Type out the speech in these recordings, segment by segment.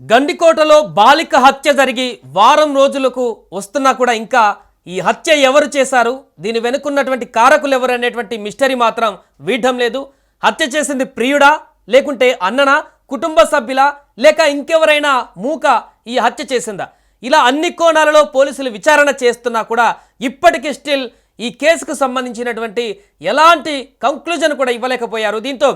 గండికోటలో బాలిక హత్య జరిగి వారం రోజులకు వస్తున్నా కూడా ఇంకా ఈ హత్య ఎవరు చేశారు? దీని వెనుకున్నటువంటి కారకులు ఎవరు అనేటువంటి మిస్టరీ మాత్రం వీడడం లేదు. హత్య చేసింది ప్రియుడా లేకుంటే అన్ననా కుటుంబ సభ్యులా లేక ఇంకెవరైనా మూక ఈ హత్య చేసిందా? ఇలా అన్ని కోణాలలో పోలీసులు విచారణ చేస్తున్నా కూడా ఇప్పటికీ స్టిల్ ఈ కేసుకు సంబంధించినటువంటి ఎలాంటి కంక్లూజన్ కూడా ఇవ్వలేకపోయారు. దీంతో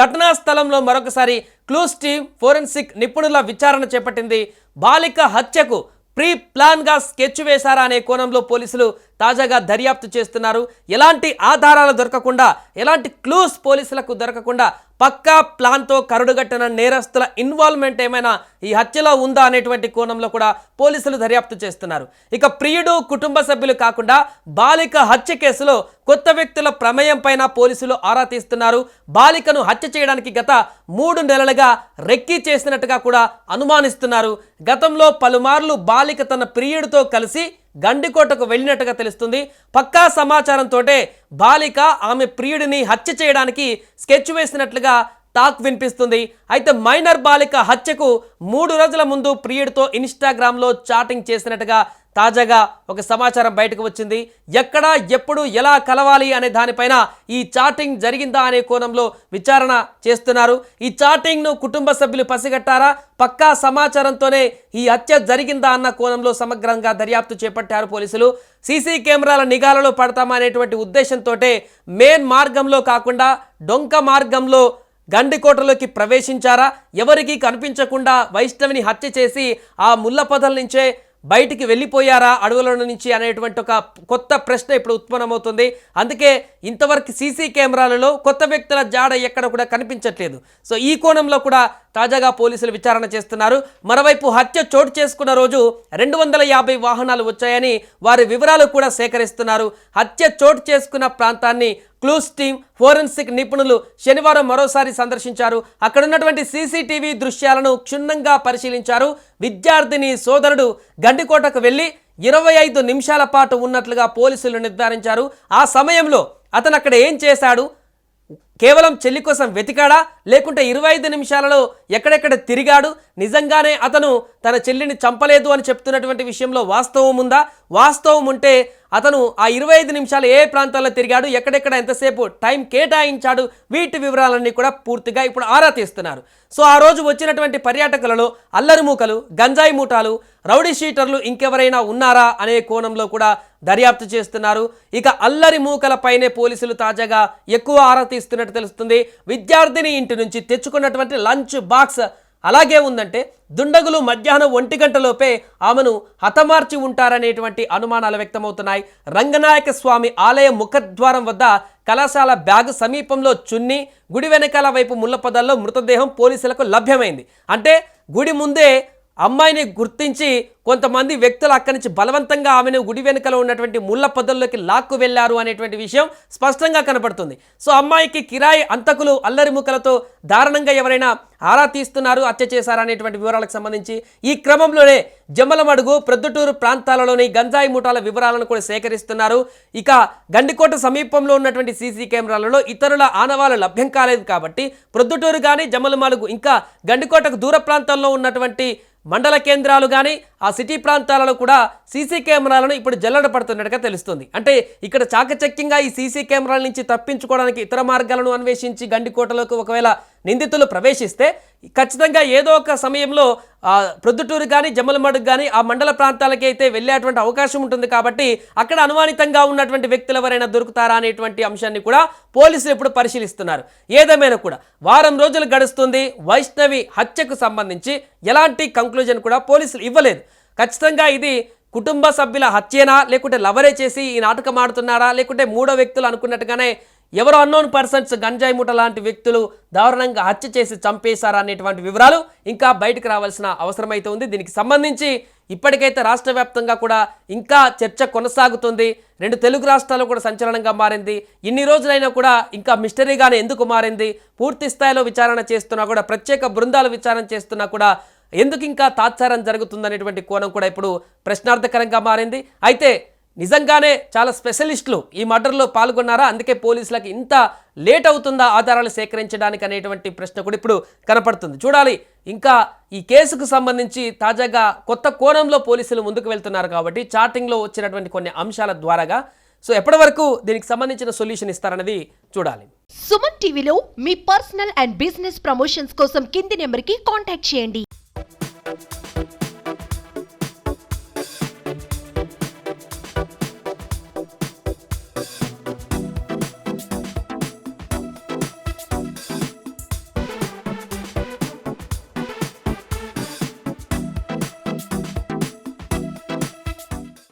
ఘటనా స్థలంలో మరొకసారి క్లూస్ టీమ్ ఫోరెన్సిక్ నిపుణుల విచారణ చేపట్టింది. బాలిక హత్యకు ప్రీ ప్లాన్గా స్కెచ్ వేశారా అనే కోణంలో పోలీసులు తాజాగా దర్యాప్తు చేస్తున్నారు. ఎలాంటి ఆధారాలు దొరకకుండా ఎలాంటి క్లూస్ పోలీసులకు దొరకకుండా పక్కా ప్లాన్తో కరుడుగట్టిన నేరస్తుల ఇన్వాల్వ్మెంట్ ఏమైనా ఈ హత్యలో ఉందా అనేటువంటి కోణంలో కూడా పోలీసులు దర్యాప్తు చేస్తున్నారు. ఇక ప్రియుడు కుటుంబ సభ్యులు కాకుండా బాలిక హత్య కేసులో కొత్త వ్యక్తుల ప్రమేయం పైన పోలీసులు ఆరా తీస్తున్నారు. బాలికను హత్య చేయడానికి గత మూడు నెలలుగా రెక్కీ చేసినట్టుగా కూడా అనుమానిస్తున్నారు. గతంలో పలుమార్లు బాలిక తన ప్రియుడితో కలిసి గండికోటకు వెళ్ళినట్టుగా తెలుస్తుంది. పక్కా సమాచారంతో బాలిక ఆమె ప్రియుడిని హత్య చేయడానికి స్కెచ్ వేసినట్లుగా టాక్ వినిపిస్తుంది. అయితే మైనర్ బాలిక హత్యకు మూడు రోజుల ముందు ప్రియుడితో ఇన్స్టాగ్రామ్లో చాటింగ్ చేసినట్టుగా తాజాగా ఒక సమాచారం బయటకు వచ్చింది. ఎక్కడ ఎప్పుడు ఎలా కలవాలి అనే దానిపైన ఈ చాటింగ్ జరిగిందా అనే కోణంలో విచారణ చేస్తున్నారు. ఈ చాటింగ్ను కుటుంబ సభ్యులు పసిగట్టారా? పక్కా సమాచారంతోనే ఈ హత్య జరిగిందా అన్న కోణంలో సమగ్రంగా దర్యాప్తు చేపట్టారు పోలీసులు. సీసీ కెమెరాల నిఘాలలో పడతామనేటువంటి ఉద్దేశంతో మెయిన్ మార్గంలో కాకుండా డొంక మార్గంలో గండికోటలోకి ప్రవేశించారా? ఎవరికీ కనిపించకుండా వైష్ణవిని హత్య చేసి ఆ ముళ్ళ పొదల నుంచే బయటికి వెళ్ళిపోయారా అడవుల నుంచి అనేటువంటి ఒక కొత్త ప్రశ్న ఇప్పుడు ఉత్పన్నమవుతుంది. అందుకే ఇంతవరకు సీసీ కెమెరాలలో కొత్త వ్యక్తుల జాడ ఎక్కడ కూడా కనిపించట్లేదు. సో ఈ కోణంలో కూడా తాజాగా పోలీసులు విచారణ చేస్తున్నారు. మరోవైపు హత్య చోటు చేసుకున్న రోజు రెండు వందల యాభై వాహనాలు వచ్చాయని వారి వివరాలు కూడా సేకరిస్తున్నారు. హత్య చోటు చేసుకున్న ప్రాంతాన్ని క్లూస్ టీమ్ ఫోరెన్సిక్ నిపుణులు శనివారం మరోసారి సందర్శించారు. అక్కడున్నటువంటి సీసీటీవీ దృశ్యాలను క్షుణ్ణంగా పరిశీలించారు. విద్యార్థిని సోదరుడు గండికోటకు వెళ్ళి ఇరవై ఐదు నిమిషాల పాటు ఉన్నట్లుగా పోలీసులు నిర్ధారించారు. ఆ సమయంలో అతను అక్కడ ఏం చేశాడు? కేవలం చెల్లి కోసం వెతికాడా? లేకుంటే ఇరవై ఐదు నిమిషాలలో ఎక్కడెక్కడ తిరిగాడు? నిజంగానే అతను తన చెల్లిని చంపలేదు అని చెప్తున్నటువంటి విషయంలో వాస్తవం ఉందా? వాస్తవం ఉంటే అతను ఆ ఇరవై ఐదు నిమిషాలు ఏ ప్రాంతాల్లో తిరిగాడు ఎక్కడెక్కడ ఎంతసేపు టైం కేటాయించాడు వీటి వివరాలన్నీ కూడా పూర్తిగా ఇప్పుడు ఆరా తీస్తున్నారు. సో ఆ రోజు వచ్చినటువంటి పర్యాటకులలో అల్లరి మూకలు గంజాయి మూటాలు రౌడీ షీటర్లు ఇంకెవరైనా ఉన్నారా అనే కోణంలో కూడా దర్యాప్తు చేస్తున్నారు. ఇక అల్లరి మూకలపైనే పోలీసులు తాజాగా ఎక్కువ ఆరా తీస్తున్నట్టు తెలుస్తుంది. విద్యార్థిని ఇంటి నుంచి తెచ్చుకున్నటువంటి లంచ్ బాక్స్ అలాగే ఉందంటే దుండగులు మధ్యాహ్నం ఒంటి గంటలోపే ఆమెను హతమార్చి ఉంటారనేటువంటి అనుమానాలు వ్యక్తమవుతున్నాయి. రంగనాయక స్వామి ఆలయ ముఖద్వారం వద్ద కళాశాల బ్యాగ్ సమీపంలో చున్ని గుడి వెనకాల వైపు ముళ్ళ పొదల్లో మృతదేహం పోలీసులకు లభ్యమైంది. అంటే గుడి ముందే అమ్మాయిని గుర్తించి కొంతమంది వ్యక్తులు అక్కడి నుంచి బలవంతంగా ఆమెను గుడి వెనుకలో ఉన్నటువంటి ముళ్ళ పొదల్లోకి లాక్కు వెళ్ళారు అనేటువంటి విషయం స్పష్టంగా కనపడుతుంది. సో అమ్మాయికి కిరాయి అంతకులు అల్లరి ముక్కలతో దారుణంగా ఎవరైనా ఆరా తీస్తున్నారు హత్య చేశారు అనేటువంటి వివరాలకు సంబంధించి ఈ క్రమంలోనే జమ్మలమడుగు ప్రొద్దుటూరు ప్రాంతాలలోని గంజాయి ముఠాల వివరాలను కూడా సేకరిస్తున్నారు. ఇక గండికోట సమీపంలో ఉన్నటువంటి సీసీ కెమెరాలలో ఇతరుల ఆనవాలు లభ్యం కాలేదు కాబట్టి ప్రొద్దుటూరు కానీ జమ్మలమడుగు ఇంకా గండికోటకు దూర ప్రాంతంలో ఉన్నటువంటి మండల కేంద్రాలు కానీ ఆ సిటీ ప్రాంతాలలో కూడా సీసీ కెమెరాలను ఇప్పుడు జల్లడ పడుతున్నట్టుగా తెలుస్తుంది. అంటే ఇక్కడ చాకచక్యంగా ఈ సీసీ కెమెరాల నుంచి తప్పించుకోవడానికి ఇతర మార్గాలను అన్వేషించి గండికోటలోకి ఒకవేళ నిందితులు ప్రవేశిస్తే ఖచ్చితంగా ఏదో ఒక సమయంలో ప్రొద్దుటూరు కానీ జమ్మలమడుగు కానీ ఆ మండల ప్రాంతాలకి అయితే వెళ్ళేటువంటి అవకాశం ఉంటుంది కాబట్టి అక్కడ అనుమానితంగా ఉన్నటువంటి వ్యక్తులు ఎవరైనా దొరుకుతారా అనేటువంటి అంశాన్ని కూడా పోలీసులు ఇప్పుడు పరిశీలిస్తున్నారు. ఏదేమైనా కూడా వారం రోజులు గడుస్తుంది. వైష్ణవి హత్యకు సంబంధించి ఎలాంటి కంక్లూజన్ కూడా పోలీసులు ఇవ్వలేదు. ఖచ్చితంగా ఇది కుటుంబ సభ్యుల హత్యేనా లేకుంటే లవరే చేసి ఈ నాటకం ఆడుతున్నారా లేకుంటే మూడో వ్యక్తులు అనుకున్నట్టుగానే ఎవరో అన్నోన్ పర్సన్స్ గంజాయి ముఠ లాంటి వ్యక్తులు దారుణంగా హత్య చేసి చంపేశారా అనేటువంటి వివరాలు ఇంకా బయటకు రావాల్సిన అవసరం అయితే ఉంది. దీనికి సంబంధించి ఇప్పటికైతే రాష్ట్ర వ్యాప్తంగా కూడా ఇంకా చర్చ కొనసాగుతుంది. రెండు తెలుగు రాష్ట్రాలు కూడా సంచలనంగా మారింది. ఇన్ని రోజులైనా కూడా ఇంకా మిస్టరీగానే ఎందుకు మారింది? పూర్తి స్థాయిలో విచారణ చేస్తున్నా కూడా ప్రత్యేక బృందాలు విచారణ చేస్తున్నా కూడా ఎందుకు ఇంకా తాత్సారం జరుగుతుందనేటువంటి కోణం కూడా ఇప్పుడు ప్రశ్నార్థకరంగా మారింది. అయితే నిజంగానే చాలా స్పెషలిస్టులు ఈ మర్డర్లో పాల్గొన్నారా? అందుకే పోలీసులకు ఇంత లేట్ అవుతుందా ఆధారాలు సేకరించడానికి అనేటువంటి ప్రశ్న కూడా ఇప్పుడు కనపడుతుంది. చూడాలి ఇంకా ఈ కేసుకు సంబంధించి తాజాగా కొత్త కోణంలో పోలీసులు ముందుకు వెళ్తున్నారు కాబట్టి చాటింగ్లో వచ్చినటువంటి కొన్ని అంశాల ద్వారాగా. సో ఎప్పటి వరకు దీనికి సంబంధించిన సొల్యూషన్ ఇస్తారన్నది చూడాలి. సుమన్ టీవీలో మీ పర్సనల్ అండ్ బిజినెస్ ప్రమోషన్స్ కోసం కింది నెంబర్కి కాంటాక్ట్ చేయండి.